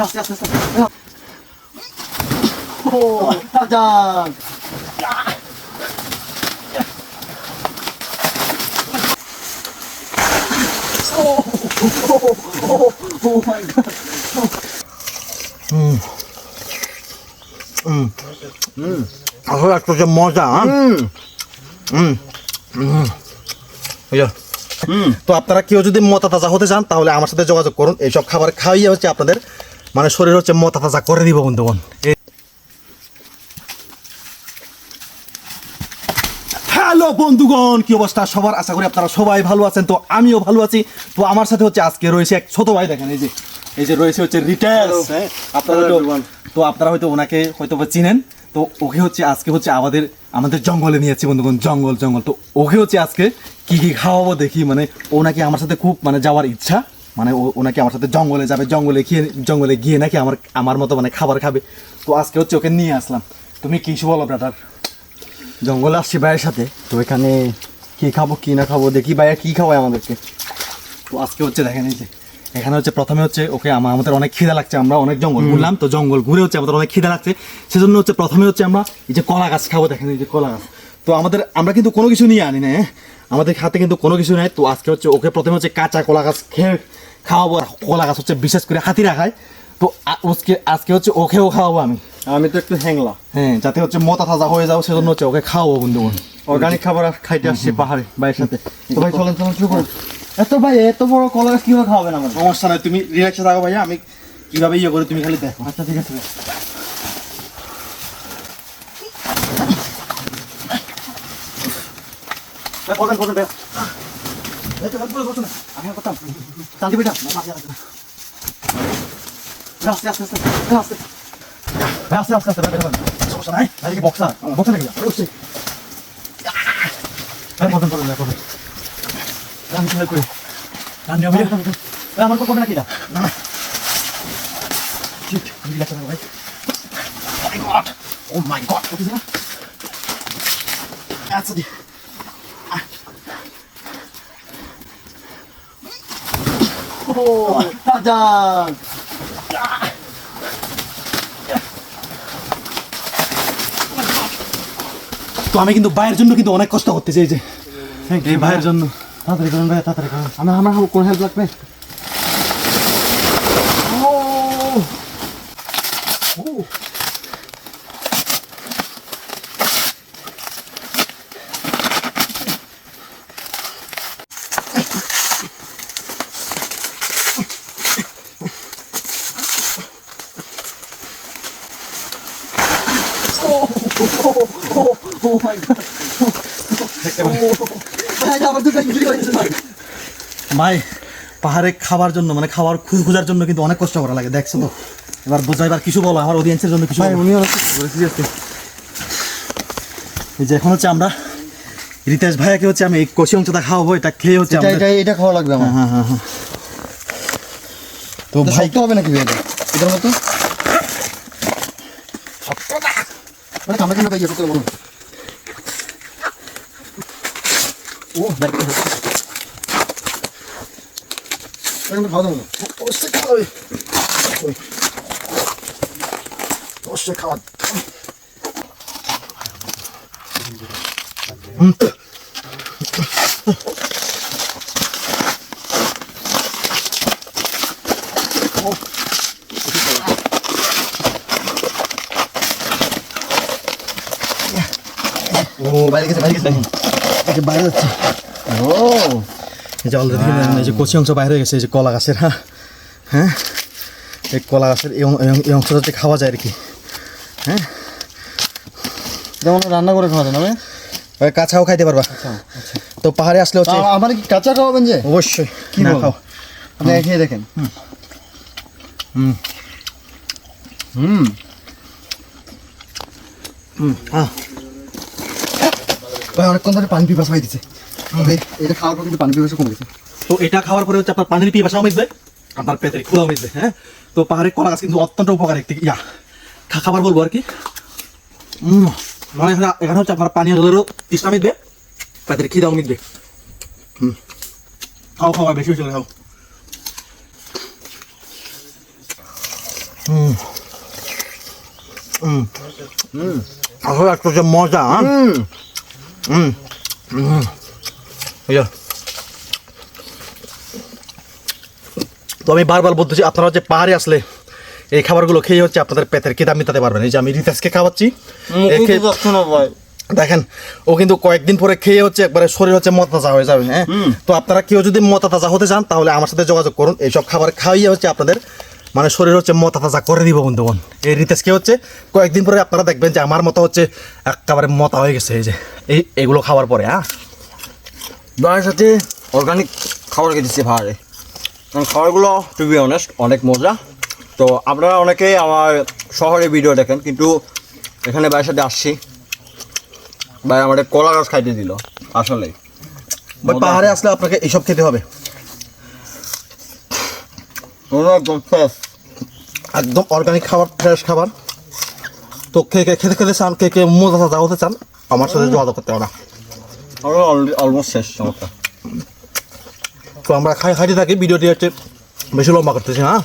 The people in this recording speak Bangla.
আস্তে আস্তে আস্তে ও Oh god. আসলে একটা যে মজা হ্যাঁ হুম হুম তো আপনারা কেউ যদি মতা তাজা হতে চান তাহলে আমার সাথে যোগাযোগ করুন এইসব খাবার খাইয়ে হচ্ছে আপনাদের মানে শরীর হচ্ছে মতা তাজা করে দিব বন্ধুগণ। হ্যালো বন্ধুগণ কি অবস্থা? সবার আশা করি আপনারা সবাই ভালো আছেন। তো আমিও ভালো আছি। তো আমার সাথে হচ্ছে আজকে রয়েছে এক ছোট ভাই দেখেন এই যে এই যে রয়েছে হচ্ছে রিটেল আপনারা তো আপনারা হয়তো ওনাকে হয়তো বা চিনেন। তো ওকে হচ্ছে আজকে হচ্ছে আমাদের আমাদের জঙ্গলে নিয়েছি বন্ধুগণ জঙ্গল জঙ্গল। তো ওকে হচ্ছে আজকে কি কি খাওয়াবো দেখি মানে ও নাকি আমার সাথে খুব মানে যাওয়ার ইচ্ছা। মানে ও ও আমার সাথে জঙ্গলে যাবে জঙ্গলে গিয়ে জঙ্গলে গিয়ে নাকি আমার আমার মতো মানে খাবার খাবে। তো আজকে হচ্ছে ওকে নিয়ে আসলাম। তুমি কিছু বলো ব্রাদার? জঙ্গলে আসছি ভাইয়ের সাথে। তো এখানে কি খাব কি না খাব দেখি ভাইয়া কি খাওয়ায় আমাদেরকে। তো আজকে হচ্ছে দেখেন এই যে এখানে হচ্ছে প্রথমে হচ্ছে ওকে আমা- আমাদের অনেক খিদা লাগছে আমরা অনেক জঙ্গল ঘুরলাম। তো জঙ্গল ঘুরে হচ্ছে আমাদের অনেক খিদা লাগছে। সেজন্য হচ্ছে প্রথমে হচ্ছে আমরা এই যে কলা গাছ খাব দেখেন এই যে কলা গাছ। তো আমাদের আমরা কিন্তু কোনো কিছু নিয়ে আনি না হ্যাঁ? আমাদের হাতে কিন্তু কোনো কিছু নেই। তো আজকে হচ্ছে ওকে প্রথমে হচ্ছে কাঁচা কলা গাছ খেয়ে খাওয়াবো কলা গাছ হচ্ছে বিশেষ করে হাতিরা খায়। তো আজকে আজকে হচ্ছে ওকেও খাওয়াবো আমি। আমি তো একটু হ্যাংলা হ্যাঁ যাতে হচ্ছে মতা তাজা হয়ে যাও সেজন্য হচ্ছে ওকে খাওয়াবো বন্ধুগণ অর্গানিক খাবার খাইতে আসছি পাহাড়ে ভাইয়ের সাথে। তো ভাই চলেন চলেন শুরু করুন এত ভাই এত বড় কলা গাছ কীভাবে খাওয়াবেন আমাদের? সমস্যা নাই তুমি রিল্যাক্সে থাকো ভাইয়া আমি কীভাবে ইয়ে করে তুমি খালি দেখো। আচ্ছা ঠিক আছে ভাই। বসেন, বসেন, ভাইয়া। আমি করতাম শান্তি বেটা আস্তে আস্তে আস্তে আস্তে আস্তে, আস্তে, আস্তে। সমস্যা নাই। ভাই, এটা কি বক্সার? বক্সার নাকি? অবশ্যই। বসেন, বসেন, ভাই, বসেন। আমি কি করি ভাইয়া। ভাই, আমার করবে না না, না। Shit, আমি relax ভাই। Oh! Oh God! উঠেছে না? আচ্ছা, দি। আহ। ও যাক তো আমি কিন্তু বাইরের জন্য কিন্তু অনেক কষ্ট করতেছি এই যে। এই ভাইয়ের জন্য। তাড়াতাড়ি করুন ভাই তাড়াতাড়ি করুন। আমার আমার কোন হেল্প লাগবে? মাই দুটো ইঞ্জুরি হয়েছে ভাই। ভাই পাহাড়ে খাবার জন্য মানে খাবার খুঁজ খোঁজার জন্য কিন্তু অনেক কষ্ট করা লাগে দেখছ তো? এবার বোঝা এবার কিছু বলো আমার অডিয়েন্সের জন্য কিছু এই যে এখন হচ্ছে আমরা রিতেশ ভাইয়াকে হচ্ছে আমি এই কষি অংশটা খাওয়াবো এটা খেয়ে হচ্ছে এটা এটা এটা খাওয়া লাগবে আমার। হ্যাঁ হ্যাঁ হ্যাঁ তো তো ভাই ভাই হবে নাকি ভাই এটা? এটার মতো? মানে আমরা কিন্তু ভাই ইয়ে করতে পারব ও ভাই এটা খাওয়া দাও অবশ্যই খাওয়াবে অবশ্যই খাওয়া ও বাইরে গেছে বাইরে গেছে এই যে বাইরে যাচ্ছে। ও। এই যে অলরেডি এই যে কচি অংশ বাইরে হয়ে গেছে এই যে কলা গাছের হ্যাঁ? হ্যাঁ? এই কলা গাছের এই অং- এই অং- এই অংশটা খাওয়া যায় আর কি। হ্যাঁ? যেমন রান্না করে খাওয়া যায় না ভাই? কাঁচাও খাইতে পারবা। তো পাহাড়ে আসলে হচ্ছে আমার কি কাঁচা খাওয়াবেন যে? অবশ্যই। কি না খাও। আপনি খেয়ে দেখেন। হুম। হুম। হুম। হ্যাঁ ভাই অনেকক্ষণ ধরে পানি পিপাসা হয়ে দিচ্ছে এটা খাওয়ার পর কিন্তু পানি পিপাসা কমে গেছে। তো এটা খাওয়ার পরে হচ্ছে আপনার পানির পিপাসাও মিটবে আপনার পেটের ক্ষুদাও মিটবে হ্যাঁ? তো পাহাড়ে কলা গাছ কিন্তু অত্যন্ত উপকার একটি ইয়া। খাবার বলব আর কি। উম, মানে এখানে হচ্ছে আপনার পানীয় জলেরও তৃষ্ণা মিটবে পেটের খিদাও মিটবে হুম। খাও খাও বেশি বেশি খাও। হুম হুম হুম আসলে একটা যে মজা হ্যাঁ? হুম। হুম এই যে। তো আমি বারবার বলতেছি আপনারা যে পাহাড়ে আসলে এই খাবারগুলো খেয়ে হচ্ছে আপনাদের পেটের কেদা মিটাতে পারবেন। এই যে আমি রিতাসকে খাওয়াচ্ছি। দেখেন ও কিন্তু কয়েকদিন পরে খেয়ে হচ্ছে একবারে শরীর হচ্ছে মতাজা হয়ে যাবে হ্যাঁ? তো আপনারা কেউ যদি মতাজা হতে চান তাহলে আমার সাথে যোগাযোগ করুন। এইসব খাবার খাইয়ে হচ্ছে আপনাদের মানে শরীর হচ্ছে মতাজা করে দিব বন্ধুগণ। এই রিতেশকে হচ্ছে? কয়েকদিন পরে আপনারা দেখবেন যে আমার মতো হচ্ছে একেবারে মতা হয়ে গেছে এই যে এই এগুলো খাওয়ার পরে হ্যাঁ? ভাইয়ের সাথে অর্গানিক খাবার খেতেছি ভাই। কারণ খাবারগুলো টু বি অনেস্ট অনেক মজা। তো আপনারা অনেকেই আমার শহরে ভিডিও দেখেন কিন্তু এখানে ভাইয়ের সাথে আসছি। ভাই আমাদের কলা গাছ খাইতে দিল আসলে পাহাড়ে আসলে আপনাকে এইসব খেতে হবে। একদম অর্গানিক খাবার ফ্রেশ খাবার। তো কে কে খেতে খেতে চান কে কে মজা হতে চান আমার সাথে যোগাযোগ করতে পারা না। অলমোস্ট শেষ চমৎকার। তো আমরা খাই খাইতে থাকি ভিডিওটি হচ্ছে বেশি লম্বা করতেছি হ্যাঁ